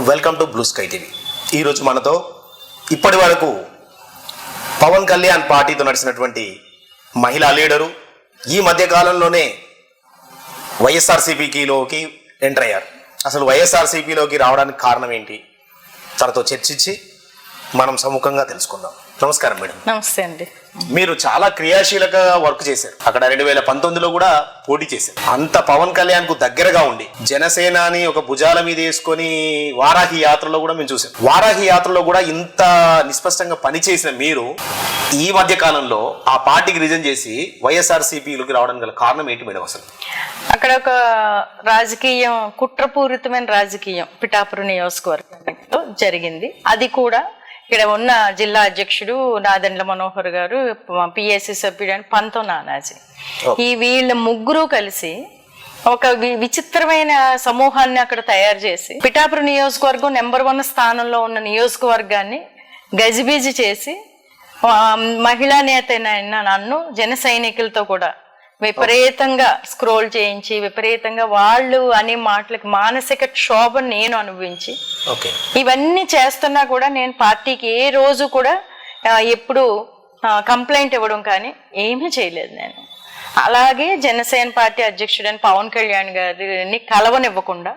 Welcome to Blue Sky TV. ఈరోజు మనతో ఇప్పటి వరకు పవన్ కళ్యాణ్ పార్టీతో నడిచినటువంటి మహిళా లీడరు ఈ మధ్య కాలంలోనే ఎంటర్ అయ్యారు. అసలు వైఎస్ఆర్సీపీలోకి రావడానికి కారణం ఏంటి? తనతో చర్చించి మనం సముఖంగా తెలుసుకుందాం. నమస్కారం మేడం. నమస్తే అండి. మీరు చాలా క్రియాశీలకంగా వర్క్ చేశారు. అక్కడ రెండు వేల పంతొమ్మిదిలో కూడా పోటీ చేశారు. అంత పవన్ కళ్యాణ్కు దగ్గరగా ఉండి జనసేనాని ఒక భుజాల మీద వేసుకొని వారాహి యాత్రలో కూడా మేము చూసాం వారాహి యాత్రలో కూడా ఇంత నిస్పష్టంగా పనిచేసిన మీరు ఈ మధ్య కాలంలో ఆ పార్టీకి రిజైన్ చేసి వైఎస్ఆర్ సిపిలోకి రావడానికి గల కారణం ఏంటి మేడం అసలు? అక్కడ ఒక రాజకీయం కుట్రపూరితమైన రాజకీయం పిఠాపురం నియోజకవర్గంలో జరిగింది. అది కూడా ఇక్కడ ఉన్న జిల్లా అధ్యక్షుడు నాదెండ్ల మనోహర్ గారు పిఎస్సి సభ్యుడు అని పంతో నానాజీ. ఈ వీళ్ళ ముగ్గురు కలిసి ఒక విచిత్రమైన సమూహాన్ని అక్కడ తయారు చేసి పిఠాపురం నియోజకవర్గం నెంబర్ వన్ స్థానంలో ఉన్న నియోజకవర్గాన్ని గజిబిజి చేసి మహిళా నేత నన్ను జన సైనికులతో కూడా విపరీతంగా స్క్రోల్ చేయించి విపరీతంగా వాళ్ళు అనే మాటలకు మానసిక క్షోభను నేను అనుభవించి ఇవన్నీ చేస్తున్నా కూడా నేను పార్టీకి ఏ రోజు కూడా ఎప్పుడు కంప్లైంట్ ఇవ్వడం కానీ ఏమీ చేయలేదు నేను. అలాగే జనసేన పార్టీ అధ్యక్షుడైన పవన్ కళ్యాణ్ గారిని కలవనివ్వకుండా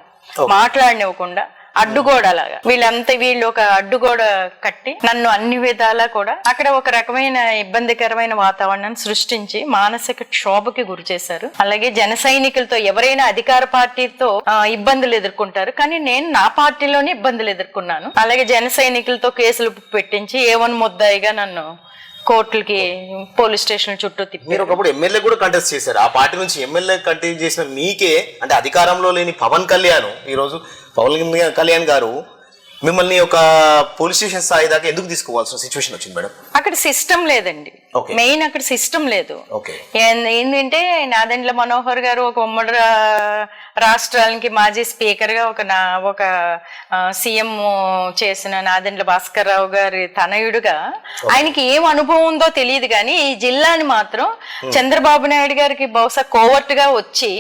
మాట్లాడనివ్వకుండా అడ్డుగోడలాగా. వీళ్ళంతా వీళ్ళు ఒక అడ్డుగోడ కట్టి నన్ను అన్ని విధాలా కూడా అక్కడ ఒక రకమైన ఇబ్బందికరమైన వాతావరణాన్ని సృష్టించి మానసిక క్షోభకి గురి చేశారు. అలాగే జన సైనికులతో ఎవరైనా అధికార పార్టీతో ఇబ్బందులు ఎదుర్కొంటారు. కానీ నేను నా పార్టీలోనే ఇబ్బందులు ఎదుర్కొన్నాను. అలాగే జన సైనికులతో కేసులు పెట్టించి ఏవన్ ముద్దాయిగా నన్ను కోర్టులకి పోలీస్ స్టేషన్ చుట్టూ తిప్పి మీరు ఒకప్పుడు ఎమ్మెల్యే కూడా కంటెస్ట్ చేశారు. ఆ పార్టీ నుంచి ఎమ్మెల్యే కంటెస్ట్ చేసిన మీకే అంటే అధికారంలో లేని పవన్ కళ్యాణ్ ఈ రోజు పవన్ కళ్యాణ్ గారు మిమ్మల్ని ఒక పోలీస్ స్టేషన్ స్థాయి దాకా ఎందుకు తీసుకోవాల్సిన సిచ్యువేషన్ వచ్చింది మేడం? అక్కడ సిస్టమ్ లేదండి. మెయిన్ అక్కడ సిస్టమ్ లేదు. ఏంటంటే నాదెండ్ల మనోహర్ గారు ఒక ఉమ్మడి రాష్ట్రాలకి మాజీ స్పీకర్గా ఒక నా ఒక సీఎం చేసిన నాదెండ్ల భాస్కర్ రావు గారి తనయుడుగా ఆయనకి ఏం అనుభవం ఉందో తెలియదు కానీ ఈ జిల్లాని మాత్రం చంద్రబాబు నాయుడు గారికి బహుశా కోవర్ట్గా వచ్చి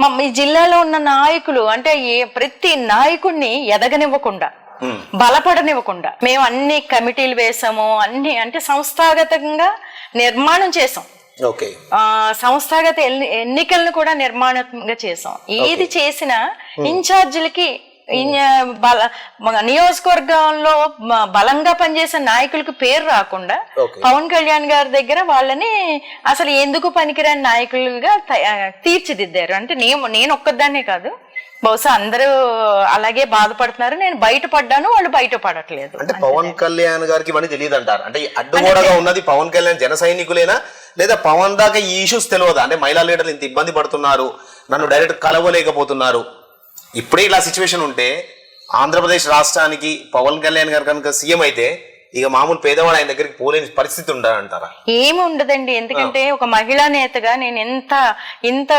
మా జిల్లాలో ఉన్న నాయకులు అంటే ప్రతి నాయకుడిని ఎదగనివ్వకుండా బలపడనివ్వకుండా మేము అన్ని కమిటీలు వేసాము అన్ని అంటే సంస్థాగతంగా నిర్మాణం చేసాం. సంస్థాగత ఎన్ని- ఎన్నికలను కూడా నిర్మాణంగా చేసాం. ఏది చేసినా ఇన్ఛార్జీలకి ఇన్- బల మన నియోజకవర్గంలో బలంగా పనిచేసే నాయకులకు పేరు రాకుండా. పవన్ కళ్యాణ్ గారి దగ్గర వాళ్ళని అసలు ఎందుకు పనికిరాని నాయకులుగా తీర్చిదిద్దారు? అంటే నేను నేను ఒక్కదాన్నే కాదు. బహుశా అందరూ అలాగే బాధపడుతున్నారు. నేను బయటపడ్డాను వాళ్ళు బయట పడట్లేదు అంటే పవన్ కళ్యాణ్ గారికి ఇవన్నీ తెలియదు అంటారు. అంటే అడ్డుగోడగా ఉన్నది పవన్ కళ్యాణ్ జన సైనికులేనా? లేదా పవన్ దాకా ఈ ఇష్యూస్ తెలియదా? అంటే మహిళా లీడర్లు ఇంత ఇబ్బంది పడుతున్నారు. నన్ను డైరెక్ట్ కలవలేకపోతున్నారు. ఇప్పుడే ఇలా సిచ్యువేషన్ ఉంటే ఆంధ్రప్రదేశ్ రాష్ట్రానికి పవన్ కళ్యాణ్ గారు కనుక సీఎం అయితే ఇక మామూలు పేదవాడు ఆయన దగ్గరికి పోలేని పరిస్థితి ఉండాలంటారా? ఏమి ఉండదండి ఎందుకంటే ఒక మహిళా నేతగా నేను ఎంత ఇంత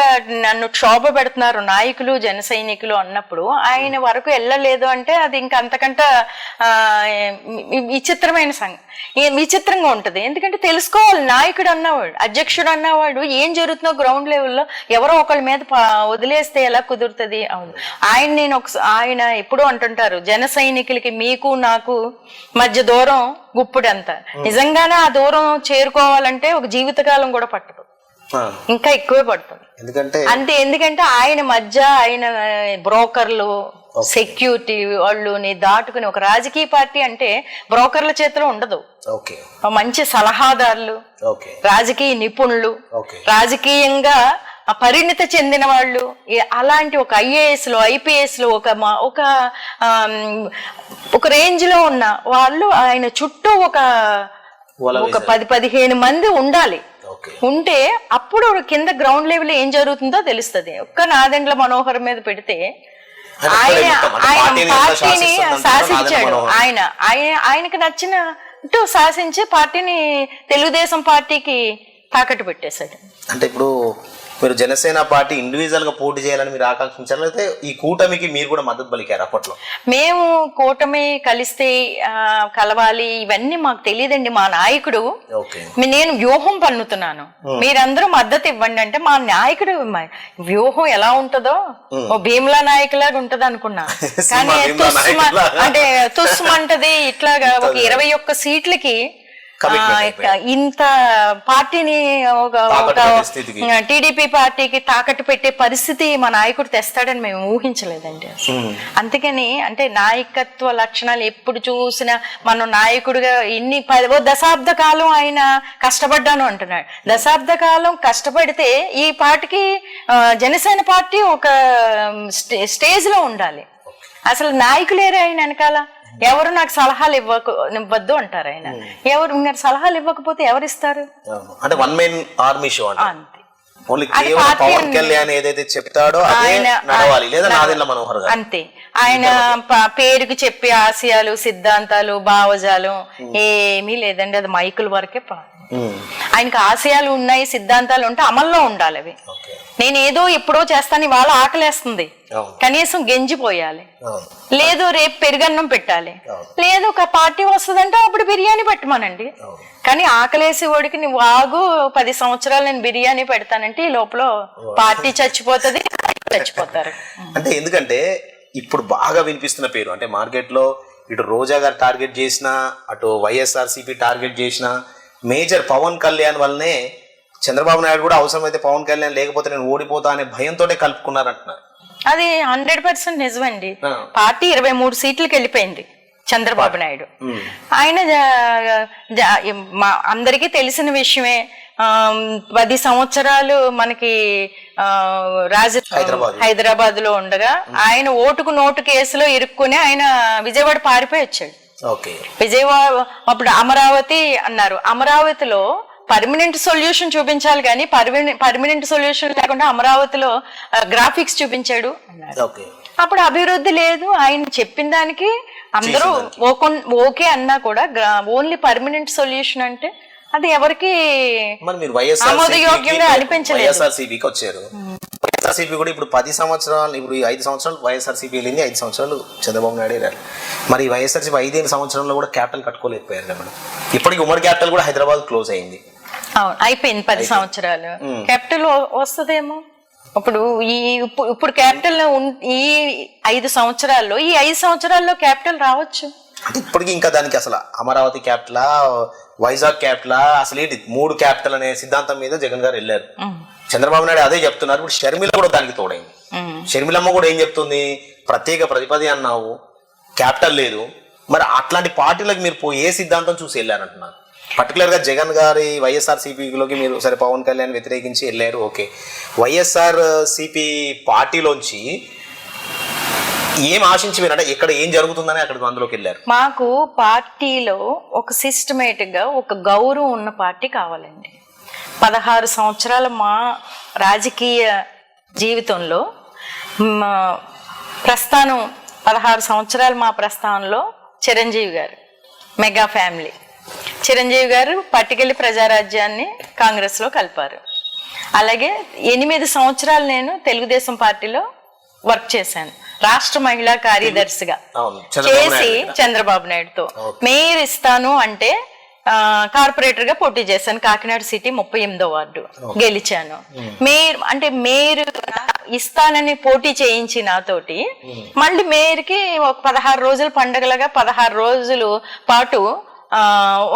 నన్ను క్షోభ పెడుతున్నారు నాయకులు జన సైనికులు అన్నప్పుడు ఆయన వరకు వెళ్ళలేదు అంటే అది ఇంకా అంతకంట విచిత్రమైన ఏ- విచిత్రంగా ఉంటది. ఎందుకంటే తెలుసుకోవాలి నాయకుడు అన్నవాడు అధ్యక్షుడు అన్నవాడు ఏం జరుగుతుందో గ్రౌండ్ లెవెల్లో ఎవరో ఒకళ్ళ మీద వదిలేస్తే ఎలా కుదురుతుంది? అవును. ఆయన నేను ఒక ఆయన ఎప్పుడూ అంటుంటారు జన సైనికులకి మీకు నాకు మధ్య దూరం గుప్పుడంత. నిజంగానే ఆ దూరం చేరుకోవాలంటే ఒక జీవితకాలం కూడా పట్టదు. ఇంకా ఎక్కువే పడుతుంది. ఎందుకంటే అంతే ఎందుకంటే ఆయన మధ్య ఆయన బ్రోకర్లు సెక్యూరిటీ వాళ్ళుని దాటుకుని ఒక రాజకీయ పార్టీ అంటే బ్రోకర్ల చేతిలో ఉండదు. మంచి సలహాదారులు రాజకీయ నిపుణులు రాజకీయంగా పరిణితి చెందిన వాళ్ళు అలాంటి ఒక ఐఏఎస్లో ఐపీఎస్లో ఒక మా- ఒక ఒక రేంజ్లో ఉన్న వాళ్ళు ఆయన చుట్టూ ఒక ఒక పది పదిహేను మంది ఉండాలి. ఉంటే అప్పుడు కింద గ్రౌండ్ లెవెల్ ఏం జరుగుతుందో తెలుస్తది. ఒక్క నాదెండ్ల మనోహర్ మీద పెడితే ఆయన ఆయన అంటే పార్టీని శాసించాడు. ఆయన ఆయన ఆయనకు నచ్చినట్టు శాసించి పార్టీని తెలుగుదేశం పార్టీకి తాకట్టు పెట్టేశాడు. అంటే ఇప్పుడు మీరు జనసేన పార్టీ ఇండివిజువల్గా పోటీ చేయాలని మీరు ఆకాంక్షించారు? లేకపోతే ఈ కూటమికి మీరు కూడా మద్దతు పలికారు అప్పట్లో? మేము కూటమి కలిస్తే కలవాలి ఇవన్నీ మాకు తెలియదండి మా నాయకుడు. నేను వ్యూహం పన్నుతున్నాను. మీరందరూ మద్దతు ఇవ్వండి అంటే మా నాయకుడు వ్యూహం ఎలా ఉంటుందో? ఓ భీమ్లా నాయకులాగా ఉంటది అనుకున్నా కానీ తుస్మ. అంటే తుస్మంటది ఇట్లాగా ఒక ఇరవై ఒక్క సీట్లకి. ఇంత పార్టీని ఒక. టీడీపీ పార్టీకి తాకట్టు పెట్టే పరిస్థితి మా నాయకుడు తెస్తాడని మేము ఊహించలేదండి. అందుకని అంటే నాయకత్వ లక్షణాలు ఎప్పుడు చూసినా మనం నాయకుడిగా ఇన్ని పది దశాబ్ద కాలం ఆయన కష్టపడ్డాను అంటున్నాడు. దశాబ్ద కాలం కష్టపడితే ఈ పార్టీకి జనసేన పార్టీ ఒక స్టే- స్టేజ్లో ఉండాలి అసలు నాయకులేరే ఆయన వెనకాల? ఎవరు నాకు సలహాలు ఇవ్వకు ఇవ్వద్దు అంటారు ఆయన. ఎవరు మీరు సలహాలు ఇవ్వకపోతే ఎవరిస్తారు? అవును. అంటే వన్ మెయిన్ ఆర్మీ షో అంతే. పవన్. కళ్యాణ్ ఏదైతే చెప్తాడో నడవాలి లేదా మనోహర్ గారు. అంతే. ఆయన పేరుకి చెప్పే ఆశయాలు సిద్ధాంతాలు భావజాలు ఏమీ లేదండి. అది మైకుల వరకే. ఆయనకి ఆశయాలు ఉన్నాయి సిద్ధాంతాలు ఉంటే అమల్లో ఉండాలి అవి. నేను ఏదో ఎప్పుడో చేస్తాను ఇవాళ ఆకలేస్తుంది. కనీసం గెంజిపోయాలి అవును. లేదు రేపు పెరుగన్నం పెట్టాలి. లేదు ఒక పార్టీ వస్తుందంటే అప్పుడు బిర్యానీ పెట్టమనండి. కానీ ఆకలేసి వాడికి నువ్వు ఆగు పది సంవత్సరాలు నేను బిర్యానీ పెడతానంటే ఈ లోపల పార్టీ చచ్చిపోతుంది చచ్చిపోతారు. అంటే ఎందుకంటే ఇప్పుడు బాగా వినిపిస్తున్న పేరు. అంటే మార్కెట్లో ఇటు రోజా గారు టార్గెట్ చేసిన అటు వైఎస్ఆర్సీపీ టార్గెట్ చేసిన మేజర్ పవన్ కళ్యాణ్ వల్లనే చంద్రబాబు నాయుడు కూడా అవసరమైతే పవన్ కళ్యాణ్ లేకపోతే నేను ఓడిపోతా అనే భయంతోనే కలుపుకున్నారంటున్నారు. అది హండ్రెడ్ పర్సెంట్ నిజమండి. పార్టీ ఇరవై మూడు సీట్లకు వెళ్ళిపోయింది చంద్రబాబు నాయుడు. ఆయన అందరికీ తెలిసిన విషయమే. పది సంవత్సరాలు మనకి రాజ హైదరాబాద్. హైదరాబాద్లో ఉండగా ఆయన ఓటుకు నోటు కేసులో ఇరుక్కుని ఆయన విజయవాడ పారిపోయి వచ్చాడు. విజయవాడ అప్పుడు అమరావతి అన్నారు. అమరావతిలో పర్మనెంట్ సొల్యూషన్ చూపించాలి కానీ పర్మనెంట్ సొల్యూషన్ లేకుండా అమరావతిలో గ్రాఫిక్స్ చూపించాడు. అప్పుడు అభివృద్ధి లేదు. ఆయన చెప్పిన దానికి అందరూ ఓకే అన్నా కూడా ఓన్లీ పర్మనెంట్ సొల్యూషన్ అంటే అది ఎవరికి మరి మీరు వైఎస్ఆర్ ఆమోదయోగ్యంగా అనిపించలేదు. వచ్చారు. వైఎస్ఆర్సీపీ కూడా ఇప్పుడు పది సంవత్సరాలు ఇప్పుడు ఈ ఐదు సంవత్సరాలు వైఎస్ఆర్సీపీ వెళ్ళింది ఐదు సంవత్సరాలు చంద్రబాబు నాయుడు వెళ్ళారు మరి వైఎస్ఆర్సీపీ ఐదేళ్ళ సంవత్సరంలో కూడా క్యాపిటల్ కట్టుకోలేకపోయారు మేడం. ఇప్పటికి ఉమ్మడి క్యాపిటల్ కూడా హైదరాబాద్ క్లోజ్ అయింది. అవును అయిపోయింది పది సంవత్సరాలు. క్యాపిటల్ వస్తుందేమో? ఇప్పుడు ఈ ఇప్పుడు క్యాపిటల్ ఈ ఐదు సంవత్సరాల్లో ఈ ఐదు సంవత్సరాల్లో క్యాపిటల్ రావచ్చు. ఇప్పటికి ఇంకా దానికి అసలు అమరావతి క్యాపిటలా వైజాగ్ క్యాపిటలా అసలు ఏంటి మూడు క్యాపిటల్ అనే సిద్ధాంతం మీద జగన్ గారు వెళ్ళారు. చంద్రబాబు నాయుడు అదే చెప్తున్నారు. ఇప్పుడు షర్మిల కూడా దానికి తోడైంది. షర్మిలమ్మ కూడా ఏం చెప్తుంది? ప్రత్యేక ప్రతిపది అన్నావు. క్యాపిటల్ లేదు. మరి అట్లాంటి పార్టీలకు మీరు పోయి ఏ సిద్ధాంతం చూసి వెళ్ళారంటున్నారు? పర్టికులర్గా జగన్ గారి వైఎస్ఆర్ సిపిలోకి మీరు సరే పవన్ కళ్యాణ్ వ్యతిరేకించి వెళ్ళారు ఓకే. వైఎస్ఆర్ సిపి పార్టీలోంచి ఏం ఆశించి మీరు అంటే ఇక్కడ ఏం జరుగుతుందని అక్కడికి అందులోకి వెళ్ళారు. మాకు పార్టీలో ఒక సిస్టమేటిక్గా ఒక గౌరవం ఉన్న పార్టీ కావాలండి. పదహారు సంవత్సరాల మా రాజకీయ జీవితంలో మా ప్రస్థానం పదహారు సంవత్సరాలు మా ప్రస్థానంలో చిరంజీవి గారు మెగా ఫ్యామిలీ. చిరంజీవి గారు పట్టుకెళ్ళి ప్రజారాజ్యాన్ని కాంగ్రెస్లో కలిపారు. అలాగే ఎనిమిది సంవత్సరాలు నేను తెలుగుదేశం పార్టీలో వర్క్ చేశాను. రాష్ట్ర మహిళా కార్యదర్శిగా చేసి చంద్రబాబు నాయుడుతో మేయర్ ఇస్తాను అంటే కార్పొరేటర్గా పోటీ చేశాను. కాకినాడ సిటీ ముప్పై ఎనిమిదో వార్డు గెలిచాను. మేయర్ అంటే మేయర్ ఇస్తానని పోటీ చేయించి నాతోటి మళ్ళీ మేయర్కి ఒక పదహారు రోజులు పండగలుగా పదహారు రోజులు పాటు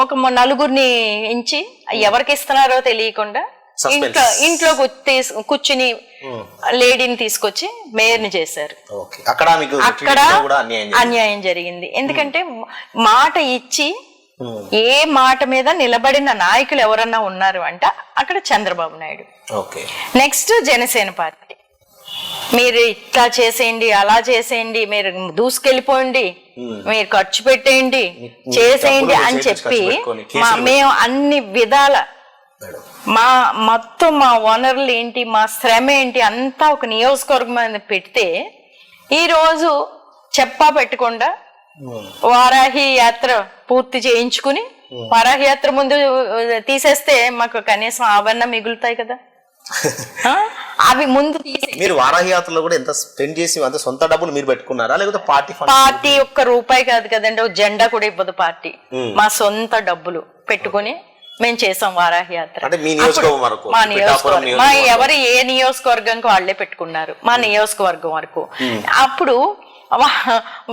ఒక నలుగురిని ఎంచి ఎవరికి ఇస్తున్నారో తెలియకుండా. ఇంట్లో ఇంట్లో కూర్చుని లేడీని తీసుకొచ్చి మేయర్ని చేశారు. అక్కడ అన్యాయం జరిగింది. జరిగింది. ఎందుకంటే మాట ఇచ్చి. ఏ మాట మీద నిలబడిన నాయకులు ఎవరన్నా ఉన్నారు అంటే అక్కడ Chandrababu Naidu. Okay. Next Janasena party. మీరు ఇట్లా చేసేయండి అలా చేసేయండి మీరు దూసుకెళ్ళిపోండి మీరు ఖర్చు పెట్టేయండి చేసేయండి అని చెప్పి మా మేము అన్ని విధాల మా మొత్తం మా వనరులు ఏంటి మా శ్రమ ఏంటి అంతా ఒక నియోజకవర్గం పెడితే ఈరోజు చెప్పా పెట్టకుండా ఉమ్. వారాహి యాత్ర పూర్తి చేయించుకుని వారాహి యాత్ర ముందు తీసేస్తే మాకు కనీసం ఆభరణ మిగులుతాయి కదా? అవి ముందు తీసి మీరు వారాహి యాత్రలో కూడా ఎంత స్పెండ్ చేసి అంత సొంత డబ్బులు మీరు పెట్టుకున్నారా? లేకపోతే పార్టీ పార్టీ ఒక్క రూపాయి కాదు కదండి ఒక జెండా కూడా ఇవ్వదు పార్టీ. మా సొంత డబ్బులు పెట్టుకుని మేము చేసాం వారాహి యాత్ర అంటే మీ నియోజకవర్గం మా. ఎవరు ఏ నియోజకవర్గంకి వాళ్ళే పెట్టుకున్నారు మా నియోజకవర్గం వరకు. అప్పుడు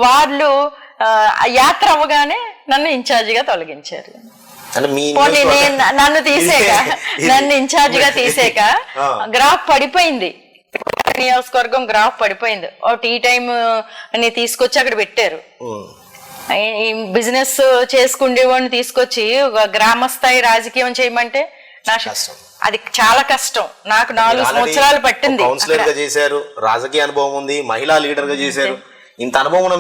వాళ్ళు యాత్ర అవ్వగానే నన్ను ఇన్ఛార్జిగా తొలగించారు. అంటే మీ నన్ను తీసేక నన్ను ఇన్ఛార్జ్గా తీసేక. గ్రాఫ్ పడిపోయింది. నియోజకవర్గం గ్రాఫ్ పడిపోయింది. ఓ టీ టైమ్ని తీసుకొచ్చి అక్కడ పెట్టారు. బిజినెస్ చేసుకుండేవాడిని తీసుకొచ్చి గ్రామ స్థాయి రాజకీయం చేయమంటే నా. అది చాలా కష్టం. నాకు నాలుగు సంవత్సరాలు పట్టింది కౌన్సిలర్గా చేశారు రాజకీయ అనుభవం ఉంది మహిళా లీడర్గా చేశారు. ఇంత అనుభవం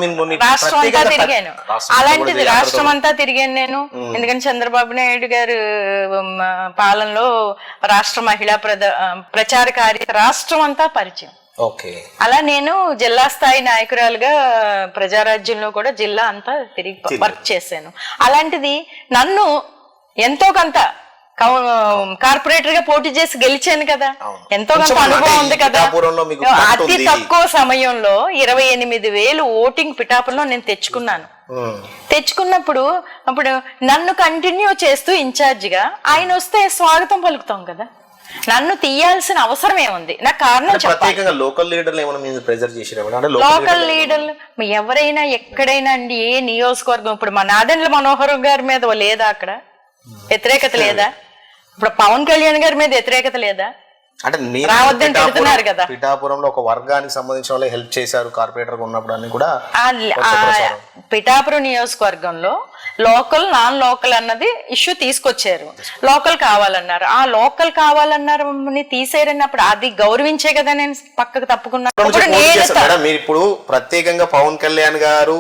రాష్ట్రం అంతా తిరిగాను. అలాంటిది రాష్ట్రం అంతా తిరిగాను నేను. ఎందుకంటే చంద్రబాబు నాయుడు గారు పాలనలో రాష్ట్ర మహిళా ప్రచార కార్య రాష్ట్రం అంతా పరిచయం అలా నేను జిల్లా స్థాయి నాయకురాలుగా ప్రజారాజ్యంలో కూడా జిల్లా అంతా తిరిగి వర్క్ చేశాను. అలాంటిది నన్ను ఎంతో కొంత కార్పొరేటర్గా పోటీ చేసి గెలిచాను కదా. ఎంతో కొంత అనుభవం ఉంది కదా. అతి. తక్కువ సమయంలో ఇరవై ఎనిమిది వేలు ఓటింగ్ పిఠాపురంలో నేను తెచ్చుకున్నాను. తెచ్చుకున్నప్పుడు అప్పుడు నన్ను కంటిన్యూ చేస్తూ ఇన్ఛార్జ్గా ఆయన వస్తే స్వాగతం పలుకుతాం కదా. నన్ను తీయాల్సిన అవసరం ఏముంది? నాకు కారణం ప్రత్యేకంగా లీడర్లు ప్రెజర్ లోకల్ లీడర్లు ఎవరైనా ఎక్కడైనా అండి ఏ నియోజకవర్గం ఇప్పుడు మా నాదెండ్ల మనోహరం గారి మీద లేదా అక్కడ? వ్యతిరేకత లేదా? ఇప్పుడు పవన్ కళ్యాణ్ గారి మీద వ్యతిరేకత లేదా? అంటే మీరు రావద్దని తిడుతున్నారు కదా. పిఠాపురంలో ఒక వర్గానికి సంబంధించిన వాళ్ళు హెల్ప్ చేశారు కార్పొరేటర్ ఉన్నప్పుడు అని కూడా పిఠాపురం నియోజకవర్గంలో లోకల్ నాన్ లోకల్ అన్నది ఇష్యూ తీసుకొచ్చారు. లోకల్ కావాలన్నారు. ఆ లోకల్ కావాలన్నారు తీసేరన్నప్పుడు అది గౌరవించే కదా నేను పక్కకు తప్పుకున్నాను నుంచి ఇప్పుడు పోటీ నేను చేస్తారు మేడం మీరు ఇప్పుడు ప్రత్యేకంగా పవన్ కళ్యాణ్ గారు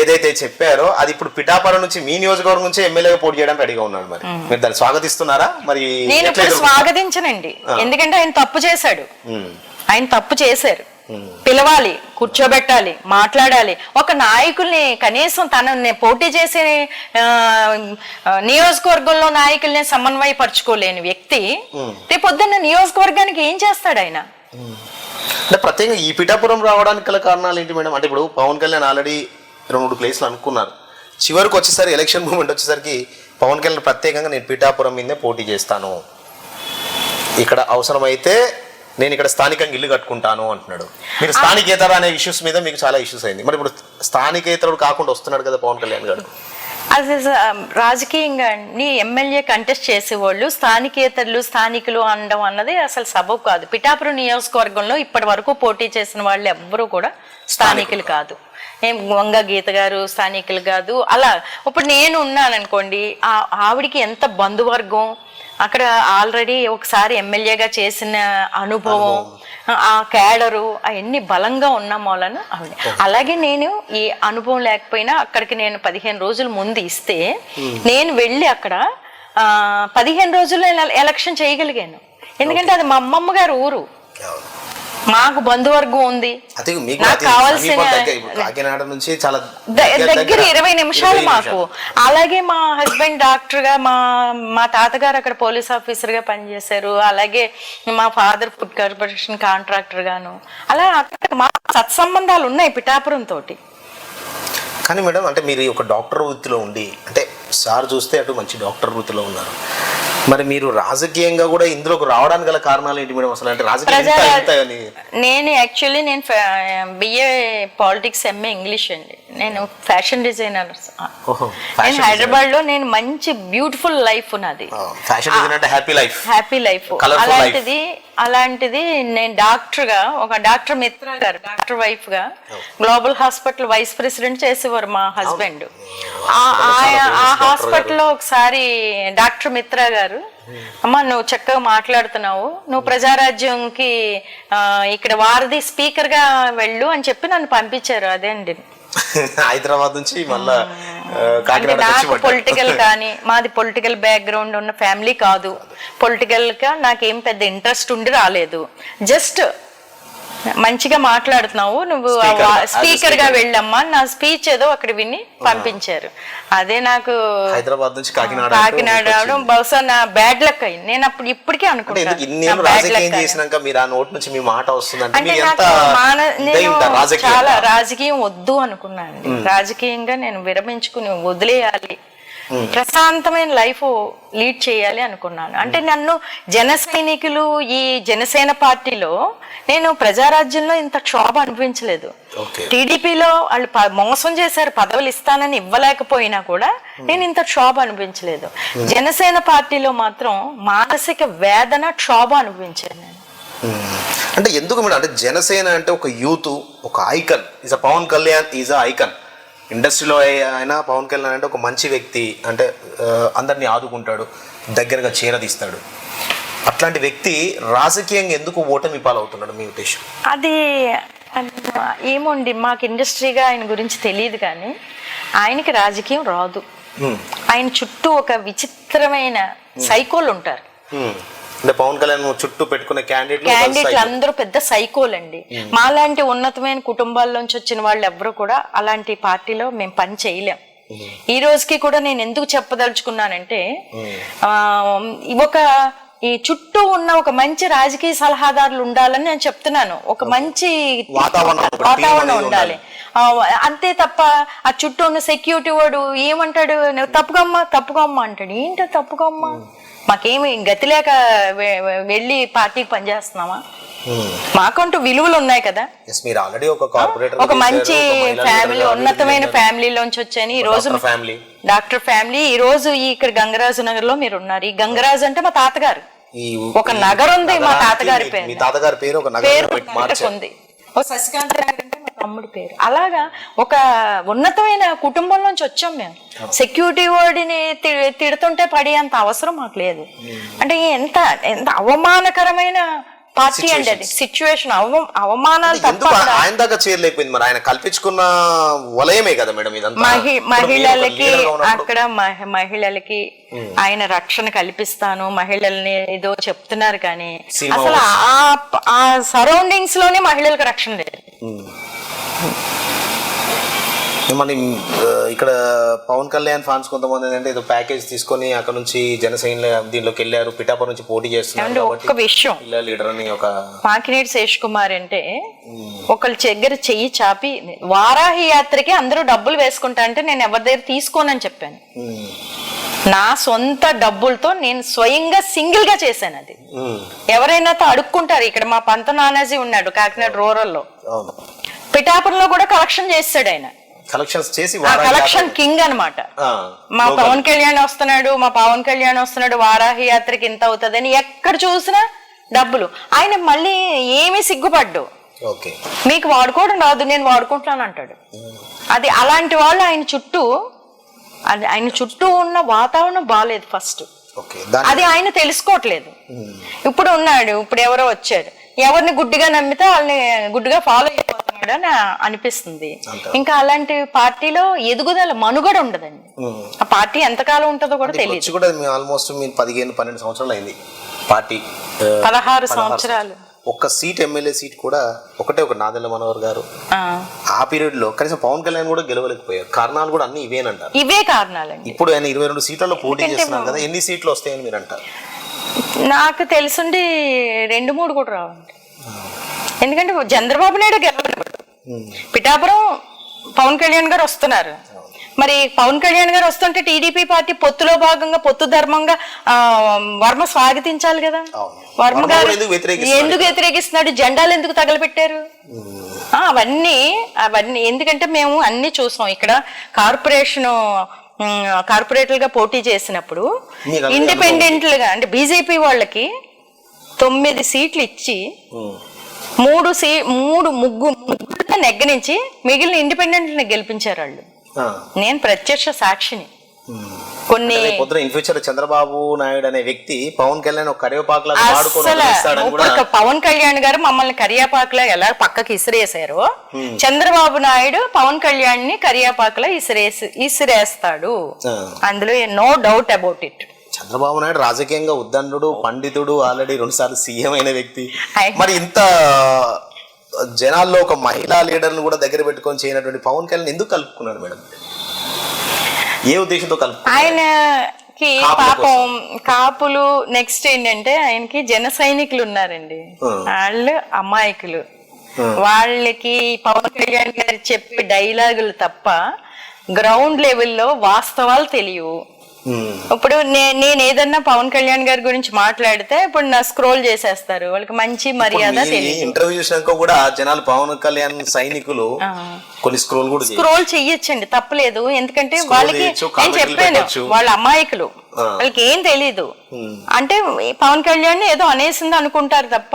ఏదైతే చెప్పారో అది ఇప్పుడు పిఠాపురం నుంచి మీ నియోజకవర్గం నుంచి ఎమ్మెల్యేగా పోటీ చేయడానికి రెడీగా ఉన్నాడు మరి. మీరు దాన్ని స్వాగతిస్తున్నారా? మరి నేను ఇప్పుడు? స్వాగతించనండి. ఎందుకంటే ఆయన తప్పు చేశాడు. ఆయన తప్పు చేశారు. పిలవాలి కూర్చోబెట్టాలి మాట్లాడాలి. ఒక నాయకుల్ని కనీసం తనని పోటీ చేసే నియోజకవర్గంలో నాయకుల్ని సమన్వయపరచుకోలేని వ్యక్తి రేపొద్దున్న నియోజకవర్గానికి ఏం చేస్తాడు ఆయన అంటే ప్రత్యేకంగా ఈ పిఠాపురం రావడానికి గల కారణాలు ఏంటి మేడం? అంటే ఇప్పుడు పవన్ కళ్యాణ్ ఆల్రెడీ రెండు మూడు ప్లేస్లు అనుకున్నారు. చివరికి వచ్చేసరికి ఎలక్షన్ మూమెంట్ వచ్చేసరికి పవన్ కళ్యాణ్ ప్రత్యేకంగా నేను పిఠాపురం మీదే పోటీ చేస్తాను. ఇక్కడ అవసరమైతే నేను ఇక్కడ స్థానికంగా ఇల్లు కట్టుకుంటాను అంటున్నాడు. మీరు స్థానికేతర అనే ఇష్యూస్ మీద మీకు చాలా ఇష్యూస్ అయింది. మరి ఇప్పుడు స్థానికేతరుడు కాకుండా వస్తున్నాడు కదా పవన్ కళ్యాణ్ గారు. అది రాజకీయంగా అండి ఎమ్మెల్యే కంటెస్ట్ చేసేవాళ్ళు స్థానికేతరులు స్థానికులు అనడం అన్నది అసలు సబబు కాదు. పిఠాపురం నియోజకవర్గంలో ఇప్పటి వరకు పోటీ చేసిన వాళ్ళు ఎవ్వరూ కూడా స్థానికులు కాదు. ఏం వంగ గీత గారు స్థానికులు కాదు అలా. ఇప్పుడు నేను ఉన్నాను అనుకోండి ఆ ఆవిడికి ఎంత బంధువర్గం? అక్కడ ఆల్రెడీ ఒకసారి ఎమ్మెల్యేగా చేసిన అనుభవం ఆ క్యాడరు అవన్నీ బలంగా ఉన్న మూలన ఆవిడ. అలాగే నేను ఈ అనుభవం లేకపోయినా అక్కడికి నేను పదిహేను రోజుల ముందు ఇస్తే నేను వెళ్ళి అక్కడ పదిహేను రోజుల్లో ఎల- ఎలక్షన్ చేయగలిగాను. ఎందుకంటే అది మా అమ్మమ్మ గారు ఊరు. మాకు బంధువర్గం ఉంది. నాకు కావాల్సిన- కాకినాడ నుంచి చాలా దగ్గర ఇరవై నిమిషాలు మాకు. అలాగే మా హస్బెండ్ డాక్టర్గా మా మా తాతగారు అక్కడ పోలీస్ ఆఫీసర్గా పనిచేశారు. అలాగే మా ఫాదర్ ఫుడ్ కార్పొరేషన్ కాంట్రాక్టర్ గాను. అలా అక్కడ మా సత్సంబంధాలు ఉన్నాయి పిఠాపురం తోటి. కానీ మేడం అంటే మీరు ఒక డాక్టర్ వృత్తిలో ఉండి అంటే సార్ చూస్తే అటు మంచి డాక్టర్ వృత్తిలో ఉన్నారు. మరి మీరు రాజకీయంగా కూడా ఇందులోకి రావడానికి గల కారణాలు ఏంటి మేడం అసలు? అంటే రాజకీయం నేను యాక్చువల్లీ నేను బిఏ పాలిటిక్స్ ఎంఏ ఇంగ్లీష్ అండి. నేను ఫ్యాషన్ డిజైనర్ నేను హైదరాబాద్లో నేను మంచి బ్యూటిఫుల్ లైఫ్ నాది. ఫ్యాషన్ డిజైన్ అంటే హ్యాపీ లైఫ్ హ్యాపీ లైఫ్. అలాంటిది అలాంటిది నేను డాక్టర్గా ఒక డాక్టర్ మిత్ర గారు డాక్టర్ వైఫ్గా గ్లోబల్ హాస్పిటల్ వైస్ ప్రెసిడెంట్ చేసేవారు మా హస్బెండ్. ఆ హాస్పిటల్లో ఒకసారి డాక్టర్ మిత్ర గారు అమ్మ నువ్వు చక్కగా మాట్లాడుతున్నావు నువ్వు ప్రజారాజ్యంకి ఆ, ఇక్కడ వారధి స్పీకర్గా వెళ్ళు అని చెప్పి నన్ను పంపించారు అదే అండి. హైదరాబాద్ నుంచి మళ్ళా నాకు. పొలిటికల్ కానీ మాది పొలిటికల్ బ్యాక్గ్రౌండ్ ఉన్న ఫ్యామిలీ కాదు. పొలిటికల్గా నాకేం పెద్ద ఇంట్రెస్ట్ ఉండి రాలేదు. జస్ట్ మంచిగా మాట్లాడుతున్నావు నువ్వు స్పీకర్గా. వెళ్ళమ్మా నా స్పీచ్ ఏదో అక్కడ విని పంపించారు. అదే నాకు హైదరాబాద్ నుంచి కాకినాడ కాకినాడ రావడం బహుశా నా బ్యాడ్ లక్ అయింది. నేను అప్పుడు ఇప్పటికే అంటే ఎందుకు అనుకుంటాను ఇన్ని నా ఏళ్ళు bad రాజకీయం luck అని. చేసినాక మీరు ఆ నోట్ నుంచి మీ మాట వస్తుందంటే అంటే నాకు నేను చాలా రాజకీయం వద్దు అనుకున్నాను రాజకీయంగా నేను విరమించుకుని వదిలేయాలి. ప్రశాంతమైన లైఫ్ లీడ్ చేయాలి అనుకున్నాను. అంటే నన్ను జన సైనికులు ఈ జనసేన పార్టీలో నేను ప్రజారాజ్యంలో ఇంత క్షోభ అనిపించలేదు టీడీపీలో వాళ్ళు మోసం చేశారు పదవులు ఇస్తానని ఇవ్వలేకపోయినా కూడా నేను ఇంత క్షోభ అనిపించలేదు జనసేన పార్టీలో మాత్రం మానసిక వేదన క్షోభ అనిపించాను నేను. అంటే ఎందుకు మేడం? అంటే జనసేన అంటే ఒక యూత్ ఒక icon. Is a Pavan Kalyan is a icon ఇండస్ట్రీలో అయినా పవన్ కళ్యాణ్ అంటే ఒక మంచి వ్యక్తి అంటే అందరినీ ఆదుకుంటాడు దగ్గరగా చేరదీస్తాడు అట్లాంటి వ్యక్తి రాజకీయంగా ఎందుకు ఓటమి పాలవుతున్నాడు మీ ఉద్దేశం? అది ఏమోండి మాకు ఇండస్ట్రీగా ఆయన గురించి తెలియదు కానీ ఆయనకి రాజకీయం రాదు. ఆయన చుట్టూ ఒక విచిత్రమైన సైకోలు ఉంటారు. అంటే పవన్ కళ్యాణ్ చుట్టూ పెట్టుకునే క్యాండిడేట్ క్యాండిడేట్లు అందరూ పెద్ద సైకోలండి. మాలాంటి ఉన్నతమైన కుటుంబాల్లోంచి వచ్చిన వాళ్ళు ఎవరు కూడా అలాంటి పార్టీలో మేము పని చేయలేం. ఈ రోజుకి కూడా నేను ఎందుకు చెప్పదలుచుకున్నానంటే ఆ, ఒక ఈ చుట్టూ ఉన్న ఒక మంచి రాజకీయ సలహాదారులు ఉండాలని నేను చెప్తున్నాను. ఒక మంచి వాతావరణం, ఉండాలి. అంతే తప్ప ఆ చుట్టూ ఉన్న సెక్యూరిటీ వాడు ఏమంటాడు? నువ్వు తప్పుకోమ్మా తప్పుకోమ్మా అంటాడు. ఏంటో తప్పుకోమ్మా మాకేమి గతి లేక వెళ్ళి పార్టీకి పనిచేస్తున్నామా? మాకంటూ విలువలు ఉన్నాయి కదా. మీరు ఆల్రెడీ ఒక కార్పొరేటర్ ఒక మంచి ఫ్యామిలీ ఉన్నతమైన ఫ్యామిలీలోంచి వచ్చాను. ఈ రోజు ఫ్యామిలీ డాక్టర్ ఫ్యామిలీ ఈ రోజు ఈ ఇక్కడ గంగరాజు నగర్లో మీరు ఉన్నారు. ఈ గంగరాజు అంటే మా తాతగారు. ఒక నగరం ఉంది మా తాతగారి పేరు. మీ తాతగారి పేరు ఒక నగరం ఉంది ఓ శశికాంత్ తమ్ముడి పేరు. అలాగా ఒక ఉన్నతమైన కుటుంబం నుంచి వచ్చాం మేము. సెక్యూరిటీ వాడిని తి- తిడుతుంటే పడి అంత అవసరం మాకు లేదు. అంటే ఎంత ఎంత అవమానకరమైన పార్టీ అండి అది. సిచ్యువేషన్ అవ అవమానాలు తప్ప ఆయన దాకా చేరలేకపోయింది మరి? ఆయన కల్పించుకున్న వలయమే కదా మేడం ఇదంతా. మహిళలకి అక్కడ మహి- మహిళలకి ఆయన రక్షణ కల్పిస్తాను మహిళల్ని ఏదో చెప్తున్నారు కానీ అసలు ఆ ఆ సరౌండింగ్స్లోనే మహిళలకు రక్షణ లేదు. మన ఇక్కడ పవన్ కళ్యాణ్ ఫ్యాన్స్ కొంతమంది ఏంటంటే ఏదో ప్యాకేజ్ తీసుకొని అక్కడ నుంచి జనసేన దీనిలోకి వెళ్ళారు పిఠాపురం నుంచి పోటీ చేస్తున్నారు ఒక్క విషయం. లీడర్ అని ఒక మాకినేటి శేష్ కుమార్ అంటే ఒకళ్ళ దగ్గర చెయ్యి చాపి వారాహి యాత్రకి అందరూ డబ్బులు వేసుకుంటా అంటే నేను ఎవరి దగ్గర తీసుకోనని చెప్పాను. నా సొంత డబ్బులతో నేను స్వయంగా సింగిల్గా చేశాను అది. ఎవరైనా తో అడుక్కుంటారు ఇక్కడ మా పంత నానాజీ ఉన్నాడు కాకినాడ రూరల్లో. పిఠాపురంలో కూడా కలెక్షన్ చేస్తాడు ఆయన. కలెక్షన్స్ చేసి కలెక్షన్ కింగ్ అన్నమాట. ఆ, మా. పవన్ కళ్యాణ్ వస్తున్నాడు మా పవన్ కళ్యాణ్ వస్తున్నాడు వారాహి యాత్రకి ఇంత అవుతుందని ఎక్కడ చూసినా డబ్బులు. ఆయన మళ్ళీ ఏమీ సిగ్గుపడ్డు. మీకు వాడుకోవడం రాదు నేను వాడుకుంటున్నాను అంటాడు. అది అలాంటి వాళ్ళు ఆయన చుట్టూ ఆయన చుట్టూ ఉన్న వాతావరణం బాగాలేదు ఫస్ట్. అది ఆయన తెలుసుకోవట్లేదు. ఇప్పుడు ఉన్నాడు ఇప్పుడు ఎవరో వచ్చాడు ఎవరిని గుడ్డిగా నమ్మితే వాళ్ళని గుడ్డిగా ఫాలో అయిపోతున్నాడు అని అనిపిస్తుంది. ఇంకా అలాంటి పార్టీలో ఎదుగుదల మనుగడ ఉండదండి. ఆ పార్టీ ఎంతకాలం ఉంటుందో కూడా తెలియదు కూడా మీ ఆల్మోస్ట్ మీ పదిహేను పన్నెండు సంవత్సరాలు అయింది పార్టీ పదహారు సంవత్సరాలు. ఒక్క సీట్ ఎమ్మెల్యే సీట్ కూడా ఒకటే ఒక నాదెల్ల మనోహర్ గారు. ఆ, పీరియడ్లో కనీసం పవన్ కళ్యాణ్ కూడా గెలవలేకపోయారు. కారణాలు కూడా అన్ని ఇవేనంటారు. ఇవే కారణాలండి. ఇప్పుడు ఆయన ఇరవై రెండు సీట్లలో పోటీ చేస్తున్నారు కదా ఎన్ని సీట్లు వస్తాయని మీరు అంటారు నాకు తెలుసుండి రెండు మూడు కూడా రావండి. ఎందుకంటే చంద్రబాబు నాయుడు పిఠాపురం పవన్ కళ్యాణ్ గారు వస్తున్నారు. మరి పవన్ కళ్యాణ్ గారు వస్తుంటే టీడీపీ పార్టీ పొత్తులో భాగంగా పొత్తు ధర్మంగా వర్మ స్వాగతించాలి కదా. వర్మ గారు ఎందుకు వ్యతిరేకిస్తున్నాడు? జెండాలు ఎందుకు తగలబెట్టారు? అవన్నీ అవన్నీ ఎందుకంటే మేము అన్ని చూసాం ఇక్కడ కార్పొరేషన్ కార్పొరేటర్గా పోటీ చేసినప్పుడు ఇండిపెండెంట్లుగా అంటే బీజేపీ వాళ్ళకి తొమ్మిది సీట్లు ఇచ్చి మూడు సీ మూడు ముగ్గు ముగ్గురు నెగ్గనించి మిగిలిన ఇండిపెండెంట్ని గెలిపించారు వాళ్ళు. నేను ప్రత్యక్ష సాక్షిని. కొన్ని పొద్దున ఇన్ ఫ్యూచర్ చంద్రబాబు నాయుడు అనే వ్యక్తి పవన్ కళ్యాణ్ ఒక కరివేపాకులా పవన్ కళ్యాణ్ గారు మమ్మల్ని కరియాపాకులో ఎలా పక్కకి ఇసిరేసారో చంద్రబాబు నాయుడు పవన్ కళ్యాణ్ని కరియాపాకులో ఇసిరేసి ఇసిరేస్తాడు. అందులో no doubt about it Chandrababu Naidu రాజకీయంగా ఉద్దండు పండితుడు ఆల్రెడీ రెండు సార్లు సీఎం అయిన వ్యక్తి. మరి ఇంత జనాల్లో ఒక మహిళా లీడర్ని కూడా దగ్గర పెట్టుకొని చేయనటువంటి పవన్ కళ్యాణ్ ఎందుకు కలుపుకున్నాడు మేడం? ఏ ఉద్దేశంతో కలుపు కాపుల పాపం కాపులు నెక్స్ట్ ఏంటంటే ఆయనకి జన సైనికులు ఉన్నారండి. వాళ్ళు అమాయకులు. వాళ్ళకి పవన్ కళ్యాణ్ గారు చెప్పే డైలాగులు తప్ప గ్రౌండ్ లెవెల్లో వాస్తవాలు తెలియవు. ఇప్పుడు నే- నేను ఏదన్నా పవన్ కళ్యాణ్ గారి గురించి మాట్లాడితే ఇప్పుడు నా స్క్రోల్ చేసేస్తారు వాళ్ళకి మంచి మర్యాద ఇంటర్వ్యూ చూసినాక కూడా జనాలు పవన్ కళ్యాణ్ సైనికులు కొన్ని స్క్రోల్ కూడా. స్క్రోల్ చెయ్యొచ్చండి తప్పలేదు ఎందుకంటే వాళ్ళకి నేను చెప్పాను. వాళ్ళ అమాయకులు. వాళ్ళకి ఏం తెలీదు ఉమ్. అంటే పవన్ కళ్యాణ్ ఏదో అనేసింది అనుకుంటారు తప్ప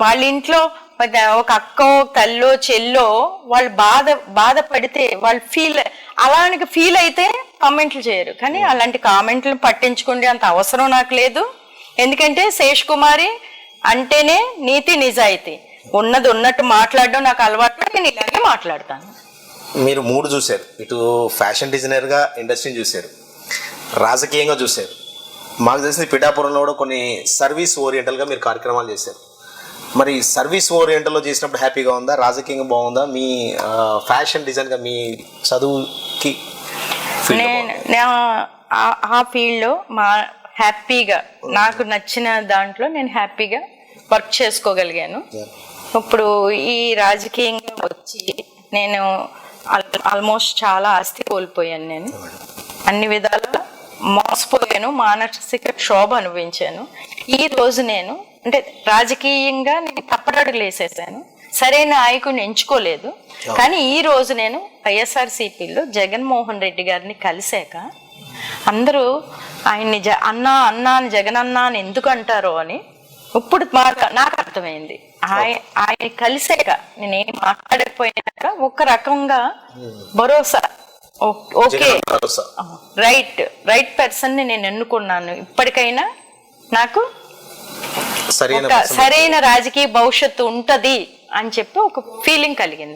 వాళ్ళ ఇంట్లో ఒక ఒక అక్కో తల్లో చెల్లో వాళ్ళు బాధ బాధపడితే వాళ్ళు ఫీల్ అలాంటి ఫీల్ అయితే కామెంట్లు చేయరు. కానీ అలాంటి కామెంట్లు పట్టించుకునే అంత అవసరం నాకు లేదు. ఎందుకంటే శేష్ కుమారి అంటేనే నీతి నిజాయితీ. ఉన్నది ఉన్నట్టు మాట్లాడడం నాకు అలవాటు నేను ఇలాగే మాట్లాడతాను. మీరు మూడు చూశారు. ఇటు ఫ్యాషన్ డిజైనర్గా ఇండస్ట్రీని చూశారు. రాజకీయంగా చూశారు. మాకు తెలిసింది పిఠాపురంలో కూడా కొన్ని సర్వీస్ ఓరియంటల్గా మీరు కార్యక్రమాలు చేశారు. మరి సర్వీస్ ఓరియంటల్లో చేసినప్పుడు హ్యాపీగా ఉందా? రాజకీయంగా బాగుందా? మీ ఫ్యాషన్ డిజైన్గా మీ చదువుకి నేను ఆ- ఫీల్డ్లో మా హ్యాపీగా నాకు నచ్చిన దాంట్లో నేను హ్యాపీగా వర్క్ చేసుకోగలిగాను. ఇప్పుడు ఈ రాజకీయంగా వచ్చి నేను ఆల్- ఆల్మోస్ట్ చాలా ఆస్తి కోల్పోయాను నేను. అన్ని విధాలుగా మోసపోయాను మానసిక క్షోభ అనుభవించాను. ఈ రోజు నేను అంటే రాజకీయంగా నేను తప్పటడుగులు వేసేసాను. సరైన నాయకుడిని ఎంచుకోలేదు. కానీ ఈ రోజు నేను వైఎస్ఆర్సీపీలో జగన్మోహన్ రెడ్డి గారిని కలిశాక అందరూ ఆయన్ని జ అన్నా అన్నా అని జగన్ అన్నా అని ఎందుకు అంటారో అని ఇప్పుడు మాకు నాకు అర్థమైంది. ఆయన ఆయన కలిసాక నేనేం మాట్లాడకపోయినాక ఒక రకంగా భరోసా. ఓ- ఓకే. భరోసా. రైట్ రైట్ పర్సన్ని నేను ఎన్నుకున్నాను. ఇప్పటికైనా నాకు సరైన సరైన రాజకీయ భవిష్యత్తు ఉంటది అని చెప్పి ఒక ఫీలింగ్ కలిగింది.